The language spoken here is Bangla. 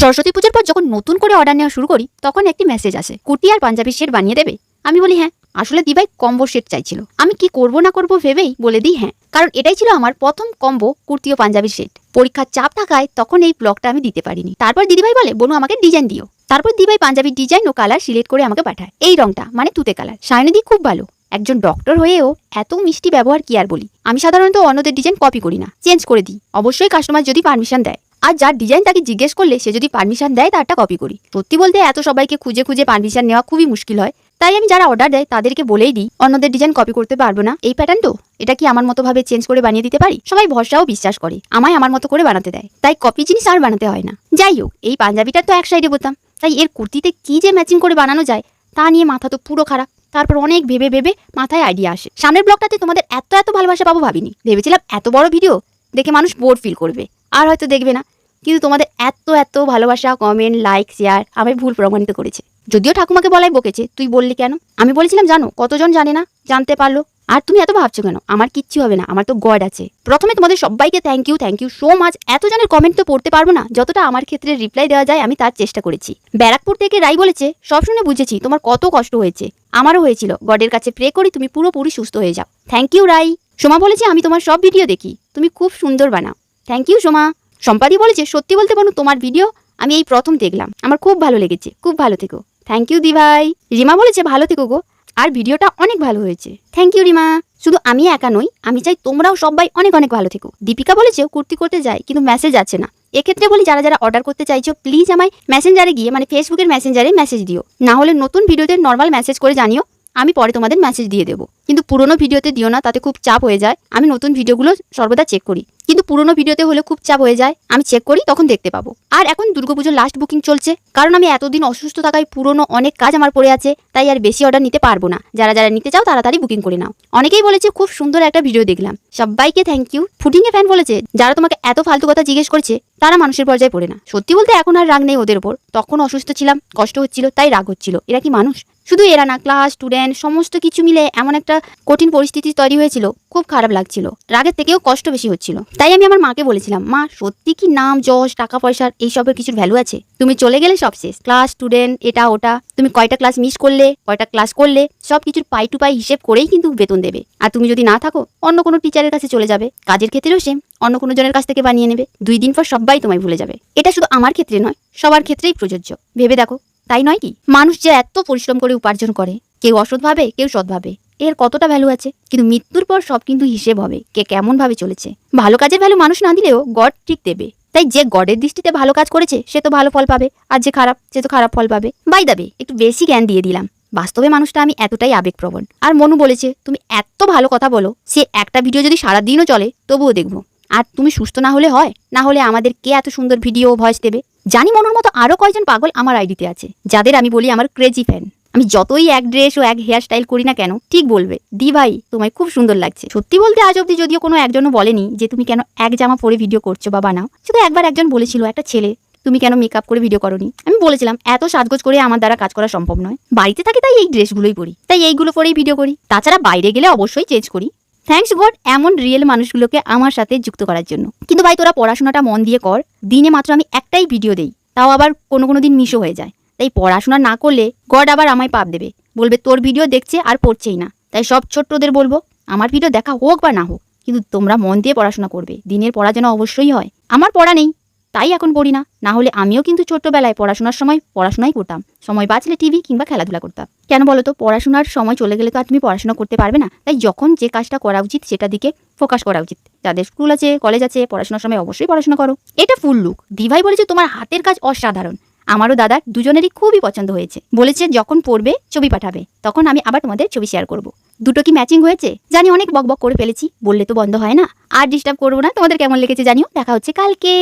সরস্বতী পুজোর পর যখন নতুন করে অর্ডার নেওয়া শুরু করি, তখন একটি মেসেজ আসে কুর্তি আর পাঞ্জাবি সেট বানিয়ে দেবে? আমি বলি হ্যাঁ আসলে দিভাই কম্বো সেট চাইছিল। আমি কি করব না করব ভেবেই বলে দিই হ্যাঁ। কারণ এটাই ছিল আমার প্রথম কম্বো কুর্তি ও পাঞ্জাবির সেট পরীক্ষার চাপ থাকায় তখন এই ব্লগটা আমি দিতে পারিনি। তারপর দিদিভাই বলে, বনু, আমাকে ডিজাইন দিও। তারপর দিভাই পাঞ্জাবির ডিজাইন ও কালার সিলেক্ট করে আমাকে পাঠায়। এই রংটা মানে তুতে কালার সায়নিদি খুব ভালো। একজন ডক্টর হয়েও এত মিষ্টি ব্যবহার কি আর বলি? আমি সাধারণত অন্যদের ডিজাইন কপি করি না। চেঞ্জ করে দিই। অবশ্যই কাস্টমার যদি পারমিশন দেয়। আর যার ডিজাইন তাকে জিজ্ঞেস করলে সে যদি পারমিশন দেয়, তারটা কপি করি। সত্যি বলতে এত সবাইকে খুঁজে খুঁজে পারমিশন নেওয়া খুবই মুশকিল হয়। তাই আমি যারা অর্ডার দেয়, তাদেরকে বলেই দিই, অন্যদের ডিজাইন কপি করতে পারব না। এই প্যাটার্ন তো? এটা কি আমার মতো ভাবে চেঞ্জ করে বানিয়ে দিতে পারি? সবাই ভরসাও বিশ্বাস করে। আমায় আমার মতো করে বানাতে দেয়। তাই কপি জিনিস আর বানাতে হয় না। যাই হোক, এই পাঞ্জাবিটা তো এক সাইডে বোতাম তাই এর কুর্তিতে কি যে ম্যাচিং করে বানানো যায়, তা নিয়ে মাথা তো পুরো খারাপ। তারপর অনেক ভেবে ভেবে মাথায় আইডিয়া আসে। সামনের ব্লগটাতে তোমাদের এত এত ভালোবাসা পাবো ভাবিনি। ভেবেছিলাম এত বড় ভিডিও দেখে মানুষ বোর ফিল করবে। আর হয়তো দেখবে না। কিন্তু তোমাদের এত এত ভালোবাসা কমেন্ট লাইক শেয়ার আমায় ভুল প্রমাণিত করেছে। যদিও ঠাকুমাকে বলাই বকেছে, তুই বললি কেন? আমি বলেছিলাম, জানো, কতজন জানে না? জানতে পারল। আর তুমি এত ভাবছ কেন? আমার কিচ্ছু হবে না, আমার তো গড আছে। প্রথমে তোমাদের সবাইকে thank you thank you so much এতজনের comment তো পড়তে পারব না, যতটা আমার ক্ষেত্রে রিপ্লাই দেওয়া যায়, আমি তার চেষ্টা করেছি। ব্যারাকপুর থেকে রাই বলেছে, সব শুনে বুঝেছি, তোমার কত কষ্ট হয়েছে। আমারও হয়েছিল। গডের কাছে প্রে করি, তুমি পুরোপুরি সুস্থ হয়ে যাও। থ্যাংক ইউ রাই। সোমা বলেছে, আমি তোমার সব ভিডিও দেখি। তুমি খুব সুন্দর বানাও। Thank you Soma. সম্পাদি বলেছে সত্যি বলতে পারো তোমার ভিডিও আমি এই প্রথম দেখলাম। আমার খুব ভালো লেগেছে, খুব ভালো থেকো। থ্যাংক ইউ দি ভাই রিমা বলেছে ভালো থেকো গো। আর ভিডিওটা অনেক ভালো হয়েছে। Thank you Rima. শুধু আমি একা নই, আমি চাই তোমরাও সবাই অনেক অনেক ভালো থেকো। দীপিকা বলেছে কুর্তি করতে যায় কিন্তু মেসেজ আছে না। এক্ষেত্রে বলি, যারা যারা অর্ডার করতে চাইছো প্লিজ আমায় মেসেঞ্জারে গিয়ে মানে ফেসবুকের মেসেঞ্জারে মেসেজ দিও। না হলে নতুন ভিডিওতে নর্মাল মেসেজ করে জানিও, আমি পরে তোমাদের মেসেজ দিয়ে দেবো। কিন্তু পুরোনো ভিডিওতে দিও না, তাতে খুব চাপ হয়ে যায়। আমি নতুন ভিডিওগুলো সর্বদা চেক করি। কিন্তু পুরনো ভিডিওতে হলে খুব চাপ হয়ে যায়। আমি চেক করি, তখন দেখতে পাবো। আর এখন দুর্গাপুজোর লাস্ট বুকিং চলছে। কারণ আমি এতদিন অসুস্থ থাকায় পুরোনো অনেক কাজ আমার পড়ে আছে, তাই আর বেশি অর্ডার নিতে পারব না। যারা যারা নিতে চাও তাড়াতাড়ি বুকিং করে নাও। অনেকেই বলেছে, খুব সুন্দর একটা ভিডিও দেখলাম। সবাইকে থ্যাংক ইউ ফুটিং এ ফ্যান বলেছে, যারা তোমাকে এত ফালতু কথা জিজ্ঞেস করেছে, তারা মানুষের পর্যায়ে পড়ে না। সত্যি বলতে এখন আর রাগ নেই ওদের ওপর। তখন অসুস্থ ছিলাম, কষ্ট হচ্ছিল, তাই রাগ হচ্ছিল। এরা কি মানুষ? শুধু এরা না ক্লাস স্টুডেন্ট সমস্ত কিছু মিলে এমন একটা কঠিন পরিস্থিতি তৈরি হয়েছিল, খুব খারাপ লাগছিল। রাগের থেকেও কষ্ট বেশি হচ্ছিল। তাই আমি আমার মাকে বলেছিলাম, মা, সত্যি কি নাম, যশ, টাকা পয়সার এইসবের কিছুর ভ্যালু আছে? তুমি চলে গেলে সব শেষ। ক্লাস স্টুডেন্ট এটা, ওটা। তুমি কয়টা ক্লাস মিস করলে, কয়টা ক্লাস করলে, সব কিছুর পাই টু পাই হিসেব করেই কিন্তু বেতন দেবে। আর তুমি যদি না থাকো, অন্য কোনো টিচারের কাছে চলে যাবে। কাজের ক্ষেত্রেও সেম অন্য কোনো জনের কাছ থেকে বানিয়ে নেবে। দুই দিন পর সবাই তোমায় ভুলে যাবে। এটা শুধু আমার ক্ষেত্রে নয়, সবার ক্ষেত্রেই প্রযোজ্য। ভেবে দেখো, তাই নয় কি? মানুষ যে এত পরিশ্রম করে উপার্জন করে, কেউ অসৎভাবে কেউ সৎভাবে এর কতটা ভ্যালু আছে? কিন্তু মৃত্যুর পর সব কিন্তু হিসেব হবে কে কেমন ভাবে চলেছে। ভালো কাজের ভ্যালু মানুষ না দিলেও গড ঠিক দেবে। তাই যে গডের দৃষ্টিতে ভালো কাজ করেছে, সে তো ভালো ফল পাবে, আর যে খারাপ, সে তো খারাপ ফল পাবে। বাই দাবে একটু বেশি জ্ঞান দিয়ে দিলাম। বাস্তবে মানুষটা আমি এতটাই আবেগপ্রবণ। আর মনু বলেছে, তুমি এত ভালো কথা বলো, সে একটা ভিডিও যদি সারা দিনও চলে, তবুও দেখব। আর তুমি সুস্থ না হলে হয়? না হলে আমাদের কে এত সুন্দর ভিডিও ভয়েস দেবে? জানি মনুর মতো আরও কয়জন পাগল আমার আইডিতে আছে, যাদের আমি বলি আমার ক্রেজি ফ্যান আমি যতই এক ড্রেস ও এক হেয়ার স্টাইল করি না কেন, ঠিক বলবে, দি ভাই, তোমায় খুব সুন্দর লাগছে। সত্যি বলতে আজ অব্দি যদিও কোনো একজনও বলেনি যে তুমি কেন এক জামা পরে ভিডিও করছ বা বানাও। শুধু একবার একজন বলেছিল, একটা ছেলে, তুমি কেন মেকআপ করে ভিডিও করনি? আমি বলেছিলাম, এত সাজগোজ করে আমার দ্বারা কাজ করা সম্ভব নয়। বাড়িতে থাকি তাই এই ড্রেসগুলোই পরি, তাই এইগুলো পরেই ভিডিও করি। তাছাড়া বাইরে গেলে অবশ্যই চেঞ্জ করি। থ্যাঙ্কস গড এমন রিয়েল মানুষগুলোকে আমার সাথে যুক্ত করার জন্য। কিন্তু ভাই, তোরা পড়াশোনাটা মন দিয়ে কর, দিনে মাত্র আমি একটাই ভিডিও দেই, তাও আবার কোনো কোনো দিন মিশো হয়ে যায়। তাই পড়াশোনা না করলে গড আবার আমায় পাপ দেবে। বলবে, তোর ভিডিও দেখছে আর পড়ছেই না। তাই সব ছোট্টদের বলব, আমার ভিডিও দেখা হোক বা না হোক, কিন্তু তোমরা মন দিয়ে পড়াশোনা করবে। দিনের পড়া যেন অবশ্যই হয়। আমার পড়া নেই, তাই এখন পড়ি না। না হলে আমিও কিন্তু ছোট্টবেলায় পড়াশোনার সময় পড়াশোনাই করতাম। সময় বাঁচলে টিভি কিংবা খেলাধুলা করতাম। কেন বলো তো, পড়াশোনার সময় চলে গেলে তো আর তুমি পড়াশোনা করতে পারবে না। তাই যখন যে কাজটা করা উচিত সেটা দিকে ফোকাস করা উচিত। যাদের স্কুল আছে, কলেজ আছে, পড়াশোনার সময় অবশ্যই পড়াশোনা করো। এটা ফুল লুক। দিভাই বলেছে, তোমার হাতের কাজ অসাধারণ। আমারও দাদার দুজনেরই খুবই পছন্দ হয়েছে। বলেছে, যখন পড়বে, ছবি পাঠাবে। তখন আমি আবার তোমাদের ছবি শেয়ার করব। দুটো কি ম্যাচিং হয়েছে? জানি অনেক বক বক করে ফেলেছি। বললে তো বন্ধ হয় না। আর ডিস্টার্ব করব না। তোমাদের কেমন লেগেছে জানিও। দেখা হচ্ছে কালকে।